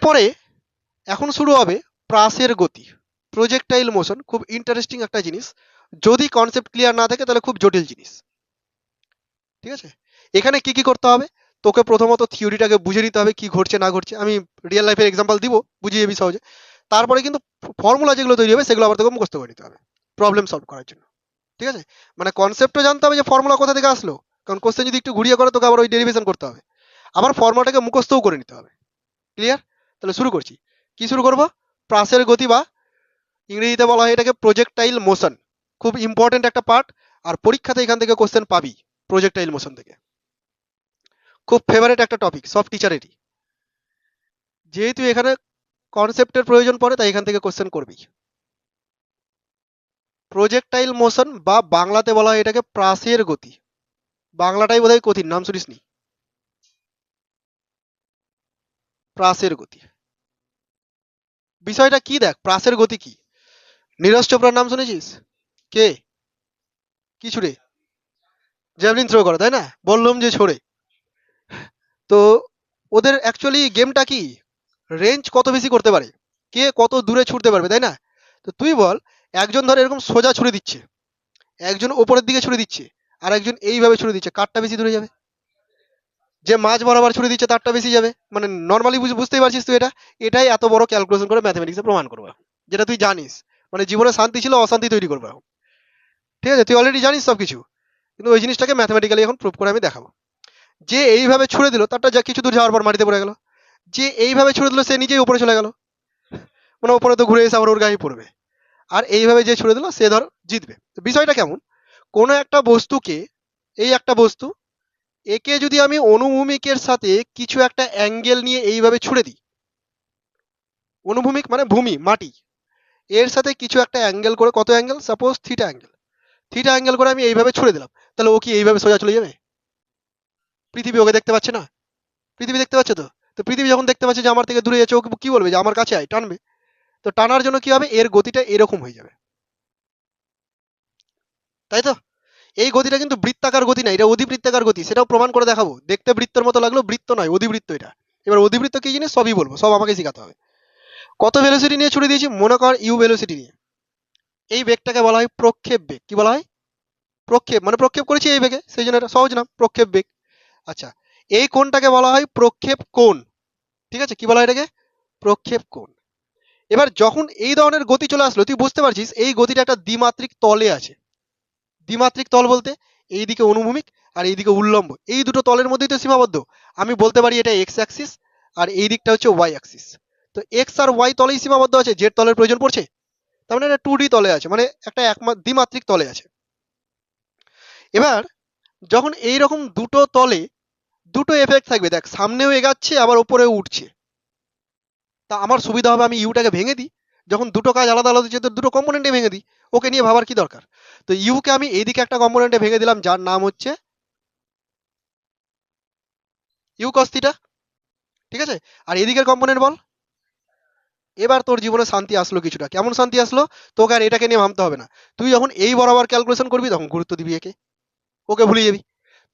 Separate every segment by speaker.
Speaker 1: এরপরে এখন শুরু হবে প্রাসের গতি। প্রজেক্টাইল মোশন খুব ইন্টারেস্টিং একটা জিনিস। যদি কনসেপ্ট ক্লিয়ার না থাকে তাহলে খুব জটিল জিনিস। ঠিক আছে? এখানে কি কি করতে হবে? তোকে প্রথমত থিওরিটাকে বুঝে নিতে হবে কি ঘটছে না ঘটছে। আমি রিয়েল লাইফের এক্সাম্পল দিব, বুঝিয়ে যাবি সহজে। তারপরে কিন্তু ফর্মুলা যেগুলো তৈরি হবে সেগুলো আবার তোকে মুখস্থ করে নিতে হবে প্রবলেম সলভ করার জন্য। ঠিক আছে? মানে কনসেপ্টও জানতে হবে যে ফর্মুলা কোথা থেকে আসলো। কারণ কোশ্চেন যদি একটু ঘুরিয়ে করে, তোকে আবার ওই ডেরিভেশন করতে হবে। আবার ফর্মুলাটাকে মুখস্থও করে নিতে হবে। ক্লিয়ার তাহলে শুরু করছি। কি শুরু করব? প্রাসের গতি বা ইংরেজিতে বলা হয় এটাকে প্রজেক্টাইল মোশন খুব ইম্পর্টেন্ট একটা পার্ট আর পরীক্ষাতে এখান থেকে কোশ্চেন পাবি প্রজেক্টাইল মোশন থেকে। খুব ফেভারিট একটা টপিক সব টিচারেরই যেহেতু এখানে কনসেপ্টের প্রয়োজন পড়ে, তাই এখান থেকে কোশ্চেন করবি। প্রজেক্টাইল মোশন বা বাংলাতে বলা হয় এটাকে প্রাসের গতি। বাংলাটাই বোধহয় কঠিন, নাম শুনিসনি? প্রাসের গতি। বিষয়টা কি দেখ, প্রাসের গতি কি? নীরজ চোপড়ার নাম শুনেছিস? কে? কি ছুড়ে? জ্যাভলিন থ্রো করে, তাই না? বললাম যে ছড়ে। তো ওদের অ্যাকচুয়ালি গেমটা কি? রেঞ্জ কত বেশি করতে পারে? কে কত দূরে ছুটতে পারবে, তাই না? তো তুই বল, একজন ধর এরকম সোজা ছুড়ে দিচ্ছে। একজন ওপরের দিকে ছুড়ে দিচ্ছে, আর একজন এইভাবে ছুড়ে দিচ্ছে। কারটা বেশি দূরে যাবে? যে মাঝ বরাবর ছুড়ে দিচ্ছে, তারটা বেশি যাবে। মানে নর্মালি বুঝতেই পারছিস তুই এটা? এটাই এত বড় ক্যালকুলেশন করে ম্যাথমেটিক্সে প্রমাণ করব। যেটা তুই জানিস। মানে জীবনে শান্তি ছিল, অশান্তি তৈরি করব। এখন ঠিক আছে, তুই অলরেডি জানিস সব কিছু কিন্তু ওই জিনিসটাকে ম্যাথমেটিক্যালি এখন প্রুভ করে আমি দেখাবো। যে এইভাবে ছুড়ে দিল, তারটা যা কিছু দূর যাওয়ার পর মাটিতে পড়ে গেল। যে এইভাবে ছুড়ে দিল, সে নিজেই উপরে চলে গেল। মানে উপরে তো ঘুরে এসে আবার ওর গায়ে পড়বে। আর এইভাবে যে ছুড়ে দিল, সে ধর জিতবে। বিষয়টা কেমন? কোনো একটা বস্তুকে, এই একটা বস্তু একে যদি আমি অনুভূমিকের সাথে কিছু একটা অ্যাঙ্গেল নিয়ে এইভাবে ছুড়ে দিই, অনুভূমিক মানে ভূমি, মাটি, এর সাথে কিছু একটা অ্যাঙ্গেল করে কত angle? Suppose theta angle theta angle করে আমি এইভাবে ছুড়ে দিলাম, তাহলে ও কি এইভাবে সোজা চলে যাবে? পৃথিবী ওকে দেখতে পাচ্ছে না? পৃথিবী দেখতে পাচ্ছে তো? তো পৃথিবী যখন দেখতে পাচ্ছে যে আমার থেকে দূরে যাচ্ছে ওকে কি বলবে যে আমার কাছে আয়, টানবে? তো টানার জন্য কি হবে? এর গতিটা এরকম হয়ে যাবে। তাই তো? এই গতিটা কিন্তু বৃত্তাকার গতি না, এটা অধিবৃত্তাকার গতি সেটাও প্রমাণ করে দেখাবো। দেখতে বৃত্তের মতো লাগল বৃত্ত নয়, অধিবৃত্ত এটা। এবার অধিবৃত্ত কি জিনিস? সবই বলব, সব আমাকে শেখাতে হবে। কত ভেলোসিটি নিয়ে ছুড়ে দিয়েছি? মনে কর ইউ ভেলোসিটি নিয়ে। এই বেগটাকে বলা হয় প্রক্ষেপ বেগ। কি বলা হয়? প্রক্ষেপ মানে প্রক্ষেপ করেছি এই বেগে, সেই জন্য এটা সহজ নাম প্রক্ষেপ বেগ। আচ্ছা এই কোণটাকে বলা হয় প্রক্ষেপ কোণ। ঠিক আছে? কি বলা হয় এটাকে? প্রক্ষেপ কোণ। এবার যখন এই ধরনের গতি চলে আসলো, তুই বুঝতে পারছিস, এই গতিটা একটা দ্বিমাত্রিক তলে আছে। দ্বিমাত্রিক তল বলতে এইদিকে অনুভূমিক আর এইদিকে উল্লম্ব। এই দুটো তলের মধ্যেই তো সীমাবদ্ধ। আমি বলতে পারি এটা এক্স অ্যাক্সিস আর এই দিকটা হচ্ছে ওয়াই অ্যাক্সিস তো এক্স আর ওয়াই তলেই সীমাবদ্ধ আছে জেড তলের প্রয়োজন পড়ছে। তার মানে এটা টু ডি তলে আছে মানে একটা একমা দ্বিমাত্রিক তলে আছে। এবার যখন এই রকম দুটো তলে দুটো এফেক্ট থাকবে, দেখ, সামনেও এগাচ্ছে, আবার ওপরেও উঠছে। তা আমার সুবিধা হবে আমি ইউটাকে ভেঙে দিই। যখন দুটো কাজ আলাদা আলাদা হচ্ছে, তো দুটো কম্পোনেন্টে ভেঙে দিই। ওকে নিয়ে ভাবার কি দরকার? তো ইউকে আমি এইদিকে একটা কম্পোনেন্টে ভেঙে দিলাম, যার নাম হচ্ছে ইউ কস্তিটা ঠিক আছে? আর এদিকের কম্পোনেন্ট বল। এবার তোর জীবনে শান্তি আসলো কিছুটা। কেমন শান্তি আসলো? তোকে আর এটাকে নিয়ে ভাবতে হবে না। তুই যখন এই বরাবর ক্যালকুলেশন করবি, তখন গুরুত্ব দিবি একে। ওকে ভুলে যাবি।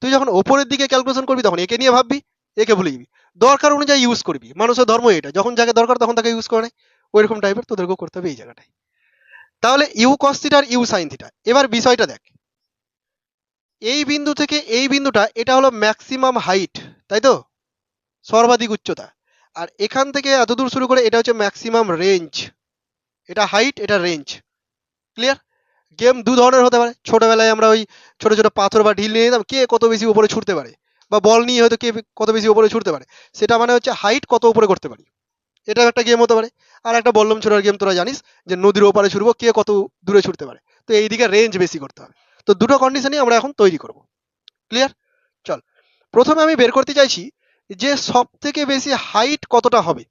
Speaker 1: তুই যখন ওপরের দিকে ক্যালকুলেশন করবি, তখন একে নিয়ে ভাববি, একে ভুলে যাবি। দরকার অনুযায়ী ইউজ করবি। মানুষের ধর্ম এটা। যখন যাকে দরকার, তখন তাকে ইউজ করে ওইরকম টাইপের তোদেরকেও করতে হবে এই জায়গাটায়। তাহলে ইউ কস থিটা আর ইউ সাইন থিটা এবার বিষয়টা দেখ। এই বিন্দু থেকে এই বিন্দুটা, এটা হলো ম্যাক্সিমাম হাইট তাই তো? সর্বাধিক উচ্চতা। আর এখান থেকে এত দূর শুরু করে এটা হচ্ছে ম্যাক্সিমাম রেঞ্জ এটা হাইট এটা রেঞ্জ ক্লিয়ার গেম দু ধরনের হতে পারে। ছোটবেলায় আমরা ওই ছোট ছোট পাথর বা ঢিল নিয়ে নিতাম কে কত বেশি উপরে ছুটতে পারে? বা বল নিয়ে হয়তো কে কত বেশি উপরে ছুটতে পারে। সেটা মানে হচ্ছে হাইট কত উপরে করতে পারি। এটাও একটা গেম হতে পারে। আর একটা বললাম ছোড়ার গেম তোরা জানিস, যে নদীর ওপারে ছুটবো কে কত দূরে ছুটতে পারে। তো এইদিকে রেঞ্জ বেশি করতে হবে। তো দুটো কন্ডিশনই আমরা এখন তৈরি করব। ক্লিয়ার চল। প্রথমে আমি বের করতে চাইছি যে সব থেকে বেশি হাইট কতটা হবে।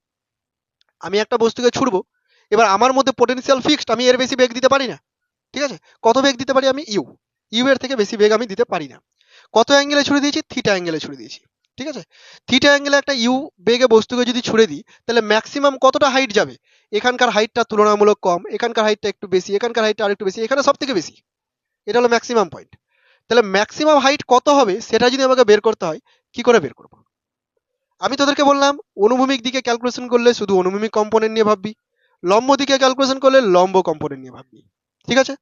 Speaker 1: আমি একটা বস্তুকে ছুড়বো, এবার আমার মধ্যে পোটেনশিয়াল ফিক্সড আমি এর বেশি বেগ দিতে পারি না। ঠিক আছে? কত বেগ দিতে পারি আমি? ইউ ইউ এর থেকে বেশি বেগ আমি দিতে পারি না। কত অ্যাঙ্গেলে ছুড়ে দিয়েছি? থিটা অ্যাঙ্গেলে ছুড়ে দিয়েছি। ঠিক আছে? থিটা অ্যাঙ্গেলে একটা ইউ বেগে বস্তুকে যদি ছুড়ে দিই, তাহলে ম্যাক্সিমাম কতটা হাইট যাবে? এখানকার হাইটটা তুলনামূলক কম, এখানকার হাইটটা একটু বেশি, এখানকার হাইটটা আরেকটু বেশি, এখানে সব থেকে বেশি। এটা হলো ম্যাক্সিমাম পয়েন্ট তাহলে ম্যাক্সিমাম হাইট কত হবে সেটা যদি আমাকে বের করতে হয়, কি করে বের করব? আমি তোদেরকে বললাম, অনুভূমিক দিকে ক্যালকুলেশন করলে শুধু অনুভূমিক কম্পোনেন্ট নিয়ে ভাববি, লম্ব দিকে ক্যালকুলেশন করলে লম্ব কম্পোনেন্ট নিয়ে ভাববি, ঠিক আছে?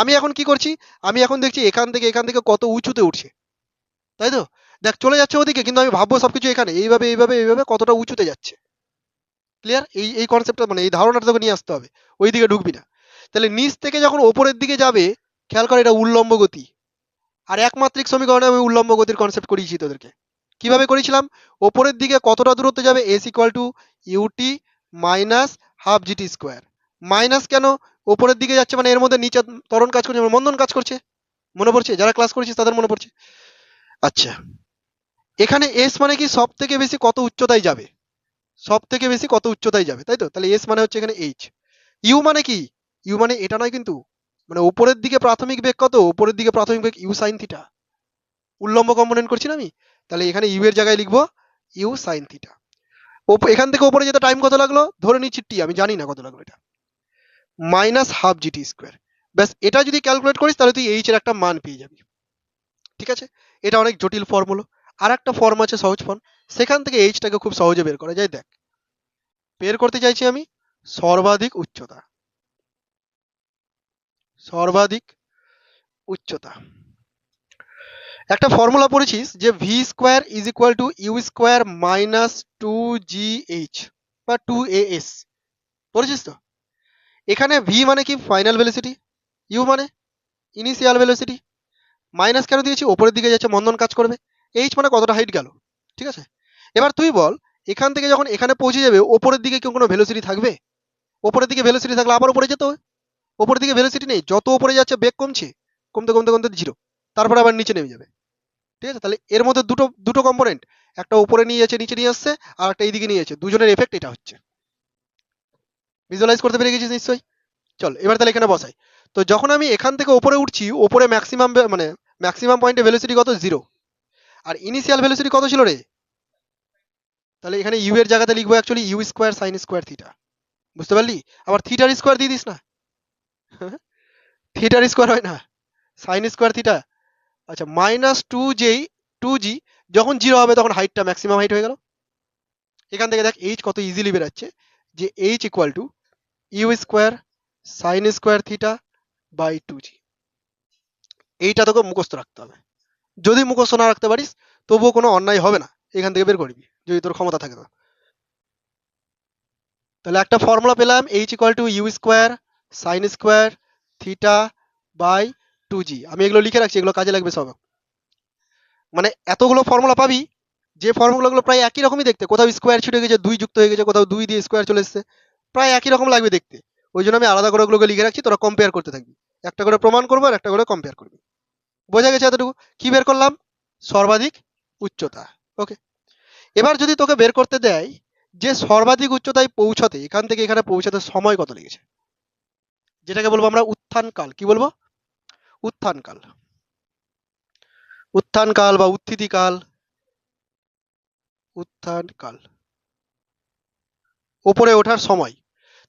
Speaker 1: আমি এখন কি করছি? আমি এখন দেখছি এখান থেকে এখান থেকে কত উঁচুতে উঠছে, তাই তো? দেখ, চলে যাচ্ছে ওদিকে, কিন্তু আমি ভাববো সবকিছু এখানে। এইভাবে এইভাবে এইভাবে কতটা উঁচুতে যাচ্ছে। ক্লিয়ার এই এই কনসেপ্টটা মানে এই ধারণাটা তোকে নিয়ে আসতে হবে। ওই দিকে ঢুকবি না। তাহলে নিচ থেকে যখন ওপরের দিকে যাবে, খেয়াল করে এটা উল্লম্ব গতি। আর একমাত্রিক সমীকরণে আমি উল্লম্ব গতির কনসেপ্ট করিয়েছি তোদেরকে। কীভাবে করেছিলাম? ওপরের দিকে কতটা দূরত্বে যাবে? S equal to UT minus half GT square minus কেন? ওপরের দিকে যাচ্ছে মানে এর মধ্যে নিচে ত্বরণ কাজ করছে মানে মন্দন কাজ করছে। মনে পড়ছে? যারা ক্লাস করেছিস তাদের মনে পড়ছে। আচ্ছা। এখানে এস মানে কি সব থেকে বেশি কত উচ্চতায় যাবে? সব থেকে বেশি কত উচ্চতায় যাবে, তাই তো? তাহলে এস মানে হচ্ছে এখানে এইচ ইউ মানে কি? ইউ মানে এটা নয় কিন্তু মানে উপরের দিকে প্রাথমিক বেগ কত? উপরের দিকে প্রাথমিক বেগ ইউ সাইন থিটা উল্লম্ব কম্পোনেন্ট করছি না আমি? তাহলে এখানে ইউ এর জায়গায় লিখব ইউ সাইন থিটা এখান থেকে উপরে যেতে টাইম কত লাগল? ধরে নিচ্ছি টি আমি জানি না কত লাগল এটা। মাইনাস হাফ জিটি স্কোয়ার ব্যাস, এটা যদি ক্যালকুলেট করিস তাহলে তুই এইচ এর একটা মান পেয়ে যাবি। ঠিক আছে? এটা অনেক জটিল ফর্ম হলো আর একটা ফর্ম আছে সহজ ফর্ম সেখান থেকে এইচটাকে খুব সহজে বের করা যায়। দেখ, বের করতে চাইছি আমি সর্বাধিক উচ্চতা। সর্বাধিক উচ্চতা। একটা ফর্মুলা পড়েছিস যে V square is equal to U square minus two G H বা টু এ এস পড়েছিস তো? এখানে ভি মানে কি? ফাইনাল ভেলোসিটি ইউ মানে ইনিশিয়াল ভেলোসিটি মাইনাস কেন দিয়েছি? ওপরের দিকে যাচ্ছে, মন্দন কাজ করবে। এইচ মানে কতটা হাইট গেল? ঠিক আছে? এবার তুই বল, এখান থেকে যখন এখানে পৌঁছে যাবে, ওপরের দিকে কি কোনো ভেলোসিটি থাকবে? ওপরের দিকে ভেলোসিটি থাকলে আবার উপরে যেতে হবে ওপরের দিকে ভেলোসিটি নেই, যত উপরে যাচ্ছে বেগ কমছে, কমতে কমতে কমতে জিরো তারপরে আবার নিচে নেমে যাবে। ঠিক আছে? তাহলে এর মধ্যে দুটো দুটো কম্পোনেন্ট একটা উপরে নিয়ে যাচ্ছে, নিচে নিয়ে আসছে, আর একটা এইদিকে নিয়ে যাচ্ছে। দুজনের এফেক্ট এটা হচ্ছে। ভিজুয়ালাইজ করতে পেরে গেছিস নিশ্চয়ই? চল, এবার তাহলে এখানে বসাই। তো যখন আমি এখান থেকে উপরে উঠছি উপরে ম্যাক্সিমাম মানে ম্যাক্সিমাম পয়েন্টে ভেলোসিটি কত? জিরো আর ইনিশিয়াল ভেলোসিটি কত ছিল রে? তাহলে এখানে ইউ এর জায়গাতে লিখব actually U square sine square theta বুঝতে পারলি? আবার থিটার স্কোয়ার দিয়ে দিস না। থিটার স্কোয়ার হয় না। সাইন স্কোয়ার থিটা আচ্ছা মাইনাস টু যেই টু জি যখন জিরো হবে তখন হাইটটা ম্যাক্সিমাম হাইট হয়ে গেল। এখান থেকে দেখ এইচ কত ইজিলি বেরাচ্ছে যে H equal to U square sine square theta by two G এইটা তোকে মুখস্থ রাখতে হবে। যদি মুখস্থ না রাখতে পারিস, তবুও কোনো অন্যায় হবে না। এখান থেকে বের করবি, যদি তোর ক্ষমতা থাকে তো। তাহলে একটা ফর্মুলা পেলাম H equal to U square sine square theta by two G আমি এগুলো লিখে রাখছি, এগুলো কাজে লাগবে সব। মানে এতগুলো ফর্মুলা পাবি, যে ফর্মুলাগুলো প্রায় একই রকমই দেখতে। কোথাও স্কোয়ার ছুটে গেছে, দুই যুক্ত হয়ে গেছে, কোথাও দুই দিয়ে স্কোয়ার চলে এসছে। প্রায় একই রকম লাগবে দেখতে। ওই জন্য আমি আলাদা করে ওগুলোকে লিখে রাখছি, তোরা কম্পেয়ার করতে থাকবি। একটা করে প্রমাণ করব আর একটা করে কম্পেয়ার করবি। বোঝা গেছে এতটুকু? কি বের করলাম? সর্বাধিক উচ্চতা। ওকে এবার যদি তোকে বের করতে দেয়, যে সর্বাধিক উচ্চতায় পৌঁছাতে, এখান থেকে এখানে পৌঁছাতে সময় কত লেগেছে? যেটাকে বলব আমরা উত্থান কাল। কি বলব? উত্থান কাল। উত্থান কাল বা উত্থিতি কাল। উত্থান কাল। ওপরে ওঠার সময়।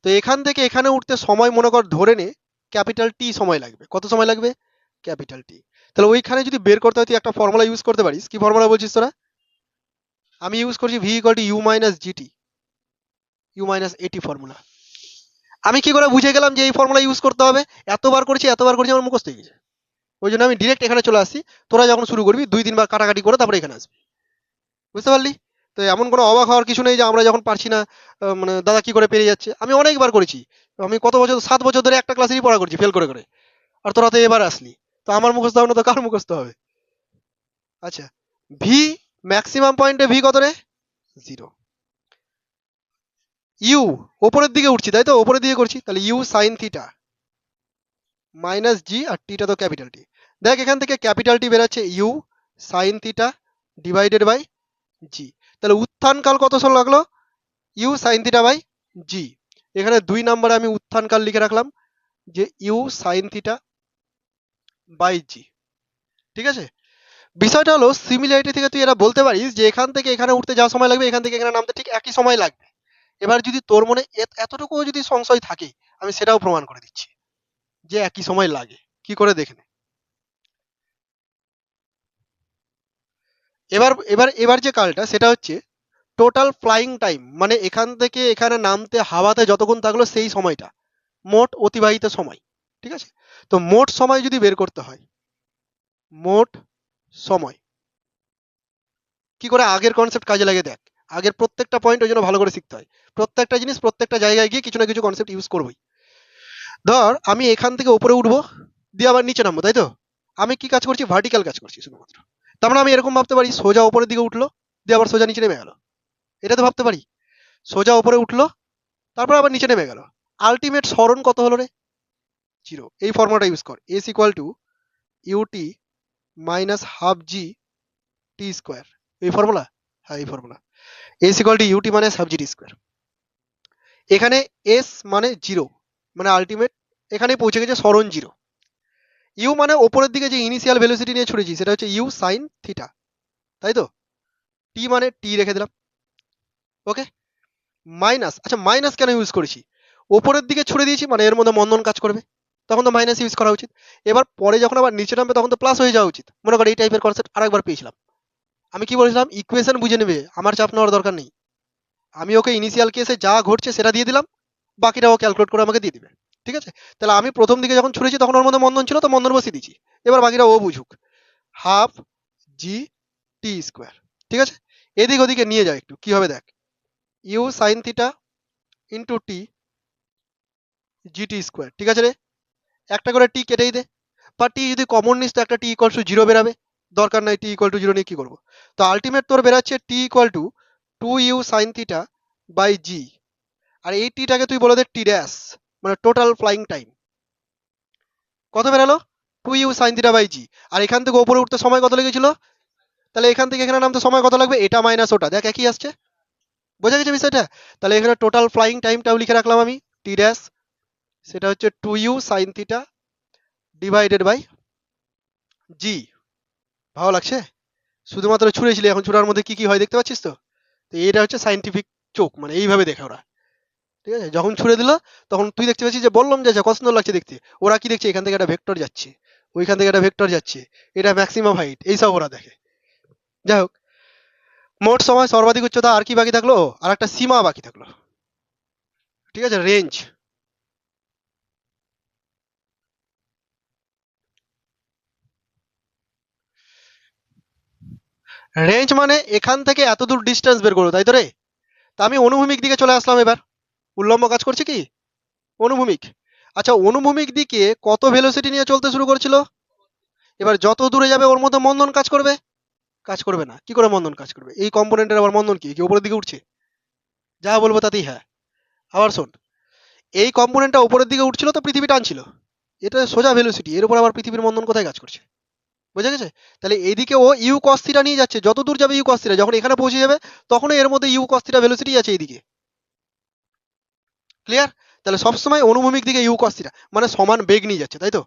Speaker 1: তো এখান থেকে এখানে উঠতে সময় মনে কর ধরে নে, ক্যাপিটাল টি সময় লাগবে। কত সময় লাগবে? ক্যাপিটাল টি তাহলে ওইখানে যদি বের করতে হয়, তুই একটা ফর্মুলা ইউজ করতে পারিস। কি ফর্মুলা বলছিস তোরা? আমি ইউজ করছি V equal to U minus GT U minus এটি ফর্মুলা আমি কি করে বুঝে গেলাম যে এই ফর্মুলা ইউজ করতে হবে? এতবার করেছি এতবার করেছি, আমার মুখস্থ হয়ে গেছে। ওই জন্য আমি ডিরেক্ট এখানে চলে আসছি। তোরা যখন শুরু করবি, দুই তিনবার কাটাকাটি করে তারপরে এখানে আসবি। বুঝতে পারলি? তো এমন কোনো অবাক হওয়ার কিছু নেই যে আমরা যখন পারছি না মানে দাদা কি করে পেরিয়ে যাচ্ছে? আমি অনেকবার করেছি। আমি কত বছর, সাত বছর ধরে একটা ক্লাসেরই পড়া করছি ফেল করে করে। আর তোরা তো এবার আসলি। তো আমার মুখস্থ হবে না, তো কার মুখস্থ হবে? আচ্ছা ভি ম্যাক্সিমাম পয়েন্টে ভি কত রে? জিরো ইউ ওপরের দিকে উঠছি, তাই তো? ওপরের দিকে করছি, তাহলে u sine theta minus g আর টিটা তো ক্যাপিটাল টি দেখ, এখান থেকে ক্যাপিটাল টি বেরোচ্ছে u sine theta divided by g তাহলে উত্থান কাল কত সল লাগল? U sine theta by g এখানে দুই নম্বরে আমি উত্থান কাল লিখে রাখলাম, যে u sine theta by g ঠিক আছে? বিষয়টা হলো সিমিলারিটি থেকে তুই এটা বলতে পারিস যে এখান থেকে এখানে উঠতে যা সময় লাগবে, এখান থেকে এখানে নামতে ঠিক একই সময় লাগবে। এবার যদি তোর মনে এত- এতটুকুও যদি সংশয় থাকে, আমি সেটাও প্রমাণ করে দিচ্ছি যে একই সময় লাগে। কি করে দেখে এবার এবার এবার যে কালটা, সেটা হচ্ছে টোটাল ফ্লাইং টাইম মানে এখান থেকে এখানে নামতে, হাওয়াতে যতক্ষণ থাকল সেই সময়টা, মোট অতিবাহিত সময়। ঠিক আছে? তো মোট সময় যদি বের করতে হয়, মোট সময়, কি করে আগের কনসেপ্ট কাজে লাগে দেখ? আগের প্রত্যেকটা পয়েন্ট ওই জন্য ভালো করে শিখতে হয়। প্রত্যেকটা জিনিস প্রত্যেকটা জায়গায় গিয়ে কিছু না কিছু কনসেপ্ট ইউজ করবোই। ধর, আমি এখান থেকে উপরে উঠবো, দিয়ে আবার নিচে নামবো তাই তো আমি কি কাজ করছি? ভার্টিক্যাল কাজ করছি শুধুমাত্র। তার মানে আমি এরকম ভাবতে পারি, সোজা উপরের দিকে উঠল, দিয়ে আবার সোজা নিচে নেমে গেল। এটা তো ভাবতে পারি। সোজা উপরে উঠল, তারপর আবার নিচে নেমে গেল। আলটিমেট সরণ কত হলো রে? জিরো। এই ফর্মুলাটা ইউজ কর। S equal to u t minus half g t square এই ফর্মুলা? হ্যাঁ এই formula. S equal to u t minus half g t square এখানে এস মানে জিরো মানে আলটিমেট এখানে পৌঁছে গেছে সরণ জিরো ইউ মানে ওপরের দিকে যে ইনিশিয়াল ভেলোসিটি নিয়ে ছুড়েছি, সেটা হচ্ছে ইউ সাইন থিটা তাই তো? টি মানে টি রেখে দিলাম। ওকে মাইনাস আচ্ছা মাইনাস কেন ইউজ করেছি? ওপরের দিকে ছুড়ে দিয়েছি মানে এর মধ্যে মন্দন কাজ করবে। তখন তো মাইনাস ইউজ করা উচিত। এবার পরে যখন আবার নিচে নামবে, তখন তো প্লাস হয়ে যাওয়া উচিত। মনে করো এই টাইপের কনসেপ্ট আরেকবার পেয়েছিলাম। আমি কি বলেছিলাম? ইকুয়েশন বুঝে নেবে। আমার চাপ নেওয়ার দরকার নেই। আমি ওকে ইনিশিয়াল কেসে যা ঘটছে সেটা দিয়ে দিলাম। বাকিটা ও ক্যালকুলেট করে আমাকে দিয়ে দিবে। ঠিক আছে? তাহলে আমি প্রথম দিকে যখন ছুড়েছি তখন ওর মধ্যে মন্দন ছিল, তো মন্দন বসিয়ে দিয়েছি। এবার বাকিটা ও বুঝুক। হাফ জি টি স্কোয়ার ঠিক আছে? এদিক ওদিকে নিয়ে যায় একটু। কি হবে দেখ? U sine theta into t g t square ঠিক আছে রে? একটা করে টি কেটেই দে। বা টি যদি কমন নিস, তো একটা টি ইকুয়াল টু জিরো বেরাবে। দরকার নাই টি ইকুয়াল টু জিরো নিয়ে কি করব? তো আলটিমেট তোর বেরাচ্ছে t equal to two u sine theta by g আর এই টিটাকে তুই বলে দে টি ড্যাশ মানে টোটাল ফ্লাইং টাইম কত বেরালো? Two u sine theta by g আর এখান থেকে ওপরে উঠতে সময় কত লেগেছিল? তাহলে এখান থেকে এখানে নামতে সময় কত লাগবে? এটা মাইনাস ওটা। দেখ, একই আসছে। বোঝা গেছে বিষয়টা? তাহলে এখানে টোটাল ফ্লাইং টাইমটাও লিখে রাখলাম আমি। টি ড্যাশ সেটা হচ্ছে two u sine theta divided by g ভালো লাগছে? শুধুমাত্র ছুঁড়েছিলি, এখন ছুড়ার মধ্যে কি কি হয় দেখতে পাচ্ছিস তো? তো এটা হচ্ছে সাইন্টিফিক চোখ মানে এইভাবে দেখে ওরা। ঠিক আছে? যখন ছুড়ে দিল, তখন তুই দেখতে পাচ্ছিস যে বললাম যে কত সুন্দর লাগছে দেখতে। ওরা কি দেখছে? এখান থেকে একটা ভেক্টর যাচ্ছে। ওইখান থেকে একটা ভেক্টর যাচ্ছে। এটা ম্যাক্সিমাম হাইট এইসব ওরা দেখে। যাই হোক, মোট সময় সর্বাধিক উচ্চতা আর কি বাকি থাকল? আর একটা সীমা বাকি থাকল। ঠিক আছে? রেঞ্জ রেঞ্জ মানে এখান থেকে এত দূর ডিস্টেন্স বের করো, তাই তো রে? তা আমি অনুভূমিক দিকে চলে আসলাম এবার। উল্লম্ব কাজ করছে কি? অনুভূমিক। আচ্ছা অনুভূমিক দিকে কত ভেলোসিটি নিয়ে চলতে শুরু করছিল? এবার যত দূরে যাবে, ওর মধ্যে মন্দন কাজ করবে? কাজ করবে না। কি করে মন্দন কাজ করবে? এই কম্পোনেন্টের আবার মন্দন কি? কি উপরের দিকে উঠছে? যা বলব তাতেই হ্যাঁ। আবার শোন, এই কম্পোনেন্টটা উপরের দিকে উঠছিল তো পৃথিবী টানছিল। এটা সোজা ভেলোসিটি এর উপর আবার পৃথিবীর মন্দন কোথায় কাজ করছে? বোঝা গেছে? তাহলে এদিকে ও ইউ কস্তিটা নিয়ে যাচ্ছে। যত দূর যাবে ইউ কস্তিটা যখন এখানে পৌঁছে যাবে, তখন এর মধ্যে ইউ কস্তিটা ভেলোসিটি আছে এইদিকে ক্লিয়ার তাহলে সবসময় অনুভূমিক দিকে ইউ কস্তিটা মানে সমান বেগ নিয়ে যাচ্ছে, তাই তো?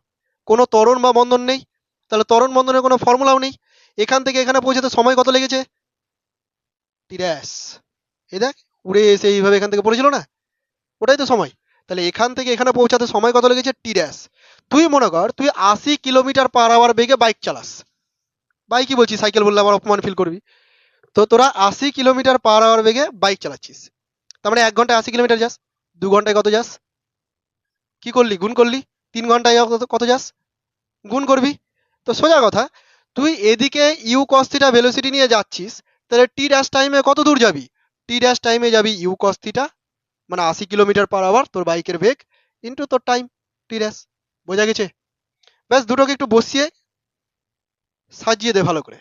Speaker 1: কোনো ত্বরণ বা বন্ধন নেই। তাহলে তরণ বন্ধনের কোনো ফর্মুলাও নেই। এখান থেকে এখানে পৌঁছাতে সময় কত লেগেছে? তিরাস এই দেখ, উড়ে এসে এইভাবে এখান থেকে পড়েছিল না? ওটাই তো সময়। তাহলে এখান থেকে এখানে পৌঁছাতে সময় কত লেগেছে? টি টিরাস তুই মনে কর, তুই আশি কিলোমিটার পার আওয়ার বেগে বাইক চালাস। বাইকই বলছি সাইকেল বললে আবার অপমান ফিল করবি। তো তোরা আশি কিলোমিটার পার আওয়ার বেগে বাইক চালাচ্ছিস। তার মানে এক ঘন্টায় আশি কিলোমিটার যাস, দু ঘন্টায় কত যাস? কি করলি? গুণ করলি? তিন ঘন্টায় কত- কত যাস? গুণ করবি? তো সোজা কথা, তুই এদিকে ইউ কস্তিটা ভেলোসিটি নিয়ে যাচ্ছিস, তাহলে টি ড্যাশ টাইমে কত দূর যাবি? টি ড্যাশ টাইমে যাবি ইউ কস্তিটা মানে আশি কিলোমিটার পার আওয়ার তোর বাইকের বেগ ইন্টু তোর টাইম টি ড্যাশ বোঝা গেছে? ব্যাস দুটোকে একটু বসিয়ে সাজিয়ে দে ভালো করে।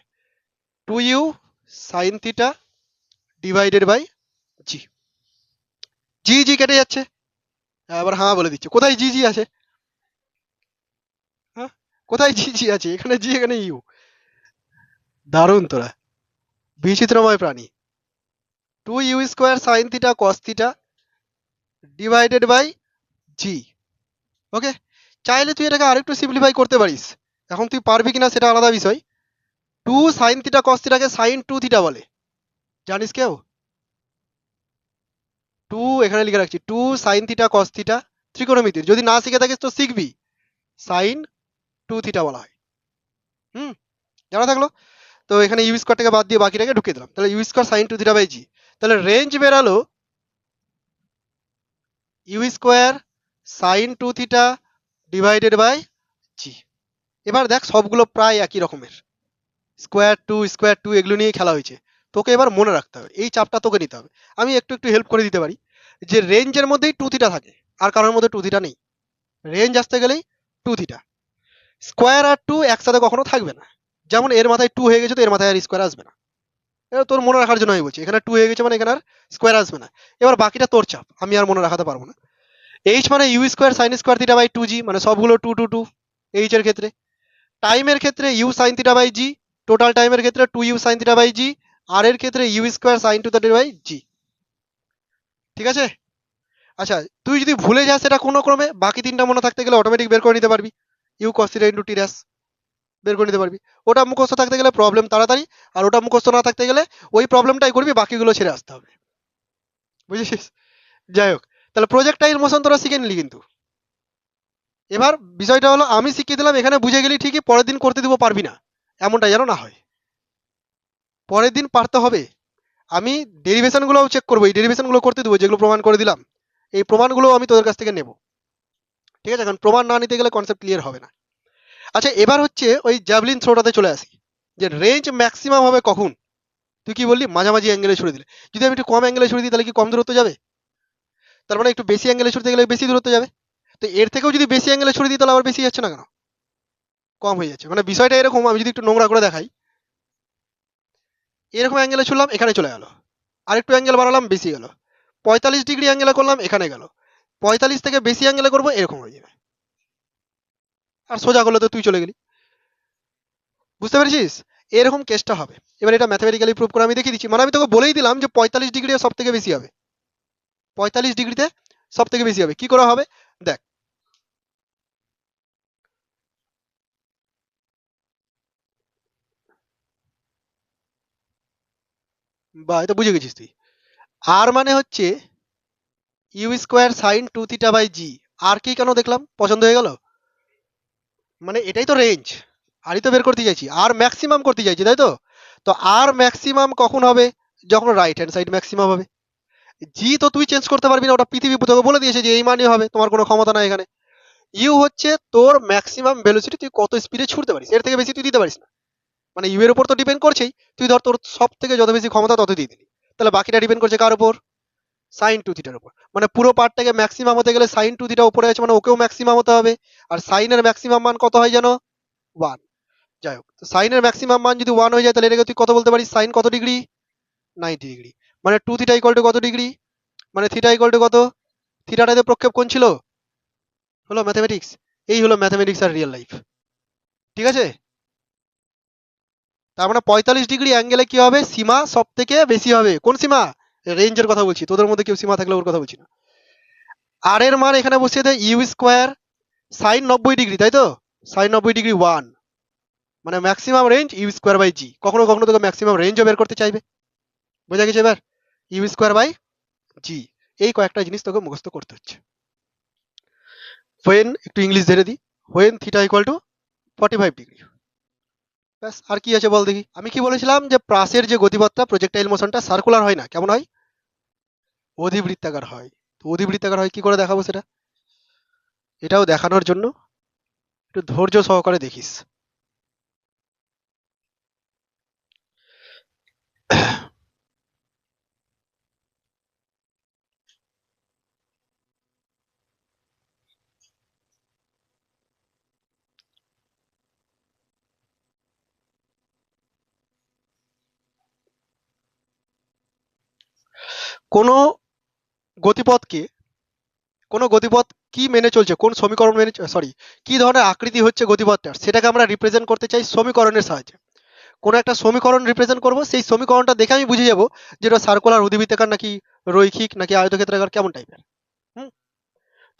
Speaker 1: Two u sine theta divided by g g g কেটে যাচ্ছে। আবার হ্যাঁ বলে দিচ্ছে। কোথায় জি জি আছে? হ্যাঁ? কোথায় জি জি আছে? এখানে জি এখানে ইউ দারুণ তোরা। বিচিত্রময় প্রাণী। Two u square sine theta cos theta divided by g okay চাইলে তুই এটাকে আরেকটু সিম্পলিফাই করতে পারিস। এখন তুই পারবি কিনা সেটা আলাদা বিষয়। টু সাইন থিটা কস থিটাকে সাইন টু থিটা বলে। জানিস কেউ? টু এখানে লিখে রাখছি। Two sine theta cos theta ত্রিকোণমিতির। যদি না শিখে থাকিস তো শিখবি। সাইন টু থিটা বলা হয়। হুম? জানা থাকল? তো এখানে ইউ স্কোয়ারটাকে বাদ দিয়ে বাকিটাকে ঢুকিয়ে দিলাম। তাহলে u square sine two theta by g তাহলে range বেরালো u square sine two theta divided by g এবার দেখ, সবগুলো প্রায় একই রকমের। স্কোয়ার টু স্কোয়ার টু এগুলো নিয়ে খেলা হয়েছে। তোকে এবার মনে রাখতে হবে, এই চাপটা তোকে নিতে হবে। আমি একটু একটু হেল্প করে দিতে পারি। যে রেঞ্জের মধ্যেই টু থিটা থাকে, আর কারোর মধ্যে টু থিটা নেই। রেঞ্জ আসতে গেলেই টু থিটা স্কোয়ার আর টু একসাথে কখনো থাকবে না। যেমন এর মাথায় টু হয়ে গেছে, তো এর মাথায় আর স্কোয়ার আসবে না। এবার তোর মনে রাখার জন্য আমি বলছি, এখানে টু হয়ে গেছে মানে এখানে আর স্কোয়ার আসবে না। এবার বাকিটা তোর চাপ, আমি আর মনে রাখাতে পারব না। এইচ মানে u square sine square theta by two g মানে সবগুলো টু টু টু এইচ এর ক্ষেত্রে। টাইমের ক্ষেত্রে u sine theta by g total টাইমের ক্ষেত্রে two u sine theta by g আর এর ক্ষেত্রে u square sine two theta by g ঠিক আছে? আচ্ছা তুই যদি ভুলে যাস এটা কোনো ক্রমে, বাকি তিনটা মনে থাকতে গেলে অটোমেটিক বের করে নিতে পারবি। U cos theta into t dash বের করে নিতে পারবি। ওটা মুখস্থ থাকতে গেলে প্রবলেম তাড়াতাড়ি, আর ওটা মুখস্থ না থাকতে গেলে ওই প্রবলেমটাই করবি, বাকিগুলো ছেড়ে আসতে হবে। বুঝেছিস? যাই হোক, তাহলে প্রজেক্টাইল মোশন তোরা শিখে নিলি কিন্তু। এবার বিষয়টা হলো, আমি শিখিয়ে দিলাম, এখানে বুঝে গেলি ঠিকই, পরের দিন করতে দিব পারবি না। এমনটা যেন না হয়। পরের দিন পারতে হবে। আমি ডেরিভেশনগুলোও চেক করব, এই ডেরিভেশনগুলো করতে দেবো, যেগুলো প্রমাণ করে দিলাম। এই প্রমাণগুলো আমি তোদের কাছ থেকে নেব। ঠিক আছে? কারণ প্রমাণ না নিতে গেলে কনসেপ্ট ক্লিয়ার হবে না। আচ্ছা এবার হচ্ছে ওই জ্যাভলিন থ্রোটাতে চলে আসি। যে রেঞ্জ ম্যাক্সিমাম হবে কখন? তুই কি বললি? মাঝামাঝি অ্যাঙ্গেলে ছুড়ে দিলে। যদি আমি একটু কম অ্যাঙ্গেলে ছুড়ে দিই, তাহলে কি কম দূরত্ব যাবে? তার মানে একটু বেশি অ্যাঙ্গেলে ছুটতে গেলে বেশি দূরত্ব যাবে। তো এর থেকেও যদি বেশি অ্যাঙ্গেলে ছুড়ে দিই, তাহলে আবার বেশি যাচ্ছে না কেন? কম হয়ে যাচ্ছে। মানে বিষয়টা এরকম, আমি যদি একটু নোংরা করে দেখাই। এরকম অ্যাঙ্গেলে ছুড়লাম, এখানে চলে গেল। আরেকটু অ্যাঙ্গেল বাড়ালাম, বেশি গেল। পঁয়তাল্লিশ ডিগ্রি অ্যাঙ্গেলে করলাম, এখানে গেল। পঁয়তাল্লিশ থেকে বেশি অ্যাঙ্গেলে করব, এরকম হয়ে যাবে। আর সোজা করলে তো তুই চলে গেলি। বুঝতে পেরেছিস? এরকম কেসটা হবে। এবার এটা ম্যাথামেটিক্যালি প্রুভ করে আমি দেখিয়ে দিচ্ছি। মানে আমি তোকে বলেই দিলাম যে পঁয়তাল্লিশ ডিগ্রি সব থেকে বেশি হবে। পঁয়তাল্লিশ ডিগ্রিতে সব থেকে বেশি হবে। কি করা হবে? দেখ। বা, এটা বুঝে গেছিস তুই। আর মানে হচ্ছে u square sine two theta by g আর কি কেন দেখলাম? পছন্দ হয়ে গেল? মানে এটাই তো রেঞ্জ আরই তো বের করতে চাইছি। আর ম্যাক্সিমাম করতে চাইছি, তাই তো? তো আর ম্যাক্সিমাম কখন হবে? যখন রাইট হ্যান্ড সাইড ম্যাক্সিমাম হবে। জি তো তুই চেঞ্জ করতে পারবি না, ওটা পৃথিবী তোকে বলে দিয়েছে যে এই মানে হবে, তোমার কোনো ক্ষমতা নাই এখানে। ইউ হচ্ছে তোর ম্যাক্সিমাম ভেলোসিটি তুই কত স্পিডে ছুটতে পারিস, এর থেকে বেশি তুই দিতে পারিস না। মানে ইউ এর উপর তো ডিপেন্ড করছেই। তুই ধর তোর সব থেকে যত বেশি ক্ষমতা তত দিয়ে দিলি। তাহলে বাকিটা ডিপেন্ড করছে কার উপর? সাইন টু থিটার উপর। মানে পুরো পার্টটাকে ম্যাক্সিমাম হতে গেলে সাইন টু থিটা উপরে আছে মানে ওকেও ম্যাক্সিমাম হতে হবে। আর সাইনের ম্যাক্সিমাম মান কত হয় জানো? ওয়ান যাই হোক সাইনের ম্যাক্সিমাম মান যদি ওয়ান হয়ে যায়, তাহলে এটাকে তুই কত বলতে পারিস? সাইন কত ডিগ্রি নাইনটি ডিগ্রি মানে টু থিটা ইকুয়াল টু কত ডিগ্রি মানে থিটা ইকুয়াল টু কত? থিটাটাতে প্রক্ষেপ কোণ ছিল? হলো ম্যাথামেটিক্স এই হলো ম্যাথামেটিক্স আর রিয়েল লাইফ ঠিক আছে? তার মানে পঁয়তাল্লিশ ডিগ্রি অ্যাঙ্গেলে কি হবে? সীমা সব থেকে বেশি হবে। কোন সীমা? রেঞ্জের কথা বলছি, তোদের মধ্যে কেউ সীমা থাকলে ওর কথা বলছি না। আর এর মান এখানে বসিয়ে দেয় ইউ স্কোয়ার সাইন নব্বই ডিগ্রি তাই তো? সাইন নব্বই ডিগ্রি ওয়ান মানে maximum range u square by g কখনো কখনো তোকে ম্যাক্সিমাম রেঞ্জও বের করতে চাইবে। বোঝা গেছে এবার? ইউ স্কোয়ার বাই জি এই কয়েকটা জিনিস তোকে মুখস্থ করতে হচ্ছে। হোয়েন একটু ইংলিশ ধরে দিই। When theta equal to forty five degree ব্যাস, আর কি আছে বল দেখি। আমি কি বলেছিলাম যে, প্রাসের যে গতিপথটা প্রজেক্টাইল মোশনটা সার্কুলার হয় না, কেমন হয়? অধিবৃত্তাকার হয়। তো অধিবৃত্তাকার হয় কি করে দেখাবো সেটা? এটাও দেখানোর জন্য একটু ধৈর্য সহকারে দেখিস। কোনো গতিপথকে, কোনো গতিপথ কি মেনে চলছে, কোন সমীকরণ মেনে সরি কি ধরনের আকৃতি হচ্ছে গতিপথটার, সেটাকে আমরা রিপ্রেজেন্ট করতে চাই সমীকরণের সাহায্যে। কোনো একটা সমীকরণ রিপ্রেজেন্ট করব, সেই সমীকরণটা দেখে আমি বুঝে যাব যেটা সার্কুলার অধিবৃত্তাকার নাকি রৈখিক, নাকি আয়তক্ষেত্রাকার, কেমন টাইপের হুম?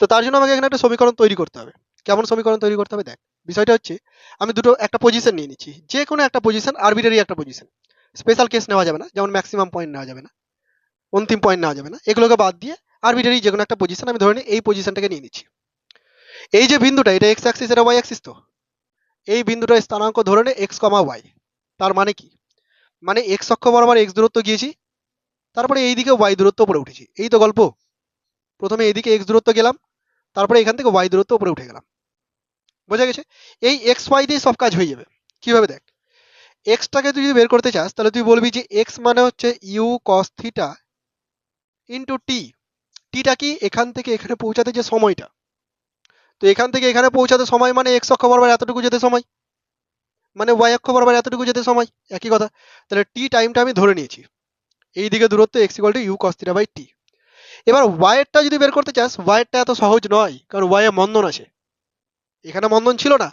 Speaker 1: তো তার জন্য আমাকে এখানে একটা সমীকরণ তৈরি করতে হবে। কেমন সমীকরণ তৈরি করতে হবে? দেখ, বিষয়টা হচ্ছে, আমি দুটো, একটা পজিশন নিয়ে নিচ্ছি। যে কোনো একটা পজিশন আরবিটারি একটা পজিশন স্পেশাল কেস নেওয়া যাবে না, যেমন ম্যাক্সিমাম পয়েন্ট নেওয়া যাবে না। অন্তিম পয়েন্ট নেওয়া যাবে না। এগুলোকে বাদ দিয়ে আরবিটারি যে কোনো একটা পজিশন আমি ধরে নিই এই পজিশনটাকে নিয়ে নিচ্ছি। এই যে বিন্দুটা, এটা এক্স অ্যাক্সিস এটা ওয়াই অ্যাক্সিস তো? এই বিন্দুটা স্থানাঙ্ক ধরে নে এক্স কমা ওয়াই তার মানে কি? মানে এক্স অক্ষ বরাবর এক্স দূরত্ব গিয়েছি, তারপরে এইদিকে ওয়াই দূরত্ব উপরে উঠেছি। এই তো গল্প। প্রথমে এইদিকে এক্স দূরত্ব গেলাম, তারপরে এখান থেকে ওয়াই দূরত্ব উপরে উঠে গেলাম। বোঝা গেছে? এই এক্স ওয়াই দিয়ে সব কাজ হয়ে যাবে। কীভাবে দেখ? এক্সটাকে তুই যদি বের করতে চাস, তাহলে তুই বলবি যে এক্স মানে হচ্ছে u cos theta into t টিটা কি এখান থেকে এখানে পৌঁছাতে যে সময়টা? তো এখান থেকে এখানে পৌঁছাতে সময় মানে এক্স অক্ষ বরাবর এতটুকু যেতে সময়? মানে ওয়াই অক্ষ বরাবর এতটুকু যেতে সময়? একই কথা। তাহলে টি টাইমটা আমি ধরে নিয়েছি। এই দিকে দূরত্ব x equal to u cos theta by t এবার ওয়াইয়েরটা যদি বের করতে চাস ওয়াইয়েরটা এত সহজ নয়, কারণ ওয়াইয়ে মন্দন আছে। এখানে মন্দন ছিল না।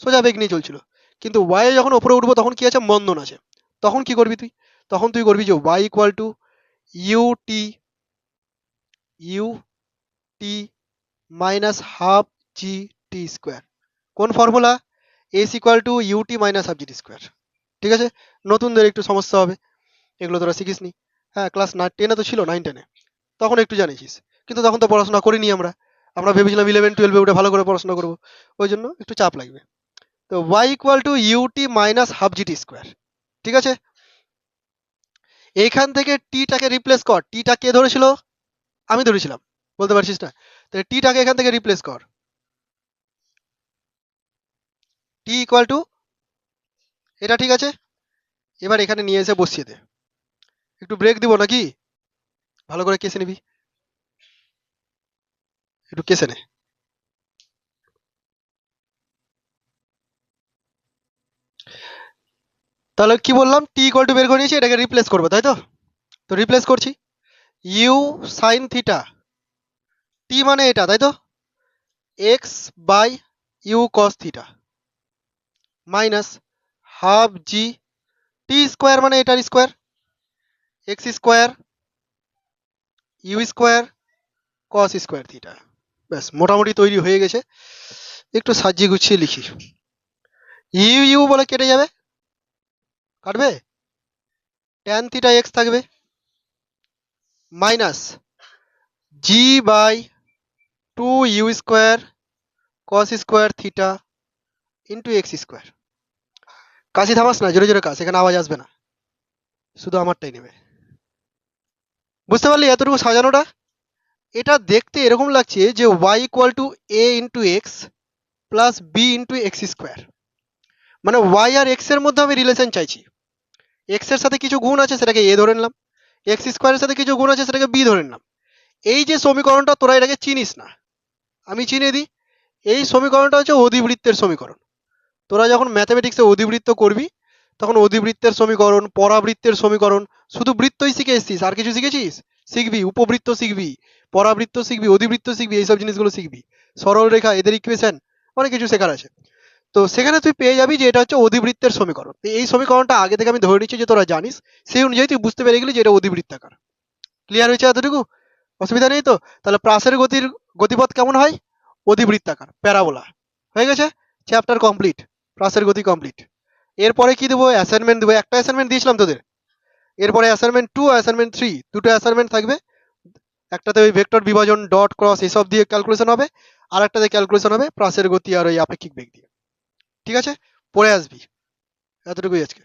Speaker 1: সোজা বেগ নিয়ে চলছিল। কিন্তু ওয়াইয়ে যখন উপরে উঠবো, তখন কি আছে? মন্দন আছে। তখন কি করবি তুই? তখন তুই করবি যে y equal to u t u t minus half g t square কোন formula s equal to u t minus half g t square ঠিক আছে? নতুনদের একটু সমস্যা হবে। এগুলো তোরা শিখিসনি। হ্যাঁ ক্লাস না টেনে তো ছিল নাইন টেনে তখন একটু জানিস কিন্তু তখন তো পড়াশোনা করিনি আমরা। আমরা ভেবেছিলাম ইলেভেন টুয়েলভে উঠে ভালো করে পড়াশোনা করব। ওই জন্য একটু চাপ লাগবে। তো y equal to u t minus half g t square ঠিক আছে? এইখান থেকে টিটাকে রিপ্লেস কর। টিটা কে ধরেছিল? আমি ধরেছিলাম, বলতে পারছিস না? তাহলে টিটাকে এখান থেকে রিপ্লেস কর। টি ইকুয়াল টু এটা ঠিক আছে? এবার এখানে নিয়ে এসে বসিয়ে দে। একটু ব্রেক দিব নাকি? ভালো করে কেসে নিবি। একটু কেসে নে। তাহলে কি বললাম? টি ইকুয়াল টু বের করে নিয়েছি, এটাকে রিপ্লেস করব, তাই তো? তো রিপ্লেস করছি। ইউ সাইন থিটা টি মানে এটা, তাই তো? X by u cos theta minus half g t square মানে এটার square x square u square cos square theta ব্যাস, মোটামুটি তৈরি হয়ে গেছে। একটু সাজিয়ে গুছিয়ে লিখি। ইউ ইউ বলে কেটে যাবে। কাটবে? ট্যান থিটা এক্স থাকবে। Minus g by two u square cos square theta into x square কাশি থামাস না, জোরে জোরে কাশ, এখানে আওয়াজ আসবে না। শুধু আমারটাই নেবে। বুঝতে পারলি এতটুকু সাজানোটা? এটা দেখতে এরকম লাগছে যে y equal to a into x plus b into x square মানে ওয়াই আর এক্সের মধ্যে আমি রিলেশন চাইছি। এক্সের সাথে কিছু গুণ আছে, সেটাকে এ ধরে নিলাম। এক্স স্কোয়ারের সাথে কিছু গুণ আছে, সেটাকে বি ধরে নিলাম। এই যে সমীকরণটা, তোরা এটাকে চিনিস না। আমি চিনে দিই, এই সমীকরণটা হচ্ছে অধিবৃত্তের সমীকরণ। তোরা যখন ম্যাথামেটিক্সে অধিবৃত্ত করবি, তখন অধিবৃত্তের সমীকরণ, পরাবৃত্তের সমীকরণ, শুধু বৃত্তই শিখে এসছিস আর কিছু শিখেছিস? শিখবি, উপবৃত্ত শিখবি, পরাবৃত্ত শিখবি, অধিবৃত্ত শিখবি, এইসব জিনিসগুলো শিখবি। সরল রেখা এদের ইকুয়েশন অনেক কিছু শেখার আছে। তো সেখানে তুই পেয়ে যাবি যে এটা হচ্ছে অধিবৃত্তের সমীকরণ। এই সমীকরণটা আগে থেকে আমি ধরে নিচ্ছি যে তোরা জানিস, সেই অনুযায়ী তুই বুঝতে পেরে গেলি যে এটা অধিবৃত্তাকার। ক্লিয়ার হয়েছে এতটুকু? অসুবিধা নেই তো? তাহলে প্রাসের গতির গতিপথ কেমন হয়? অধিবৃত্তাকার, প্যারাবোলা। হয়ে গেছে? চ্যাপ্টার কমপ্লিট প্রাসের গতি কমপ্লিট এরপরে কি দেবো? অ্যাসাইনমেন্ট দেবো। একটা অ্যাসাইনমেন্ট দিয়েছিলাম তোদের। এরপরে অ্যাসাইনমেন্ট টু অ্যাসাইনমেন্ট থ্রি দুটো অ্যাসাইনমেন্ট থাকবে। একটাতে ওই ভেক্টর বিভাজন ডট ক্রস এসব দিয়ে ক্যালকুলেশন হবে আর একটাতে ক্যালকুলেশন হবে, প্রাসের গতি আর ওই আপেক্ষিক বেগ দিয়ে। ঠিক আছে? পরে আসবি। এতটুকুই আজকে।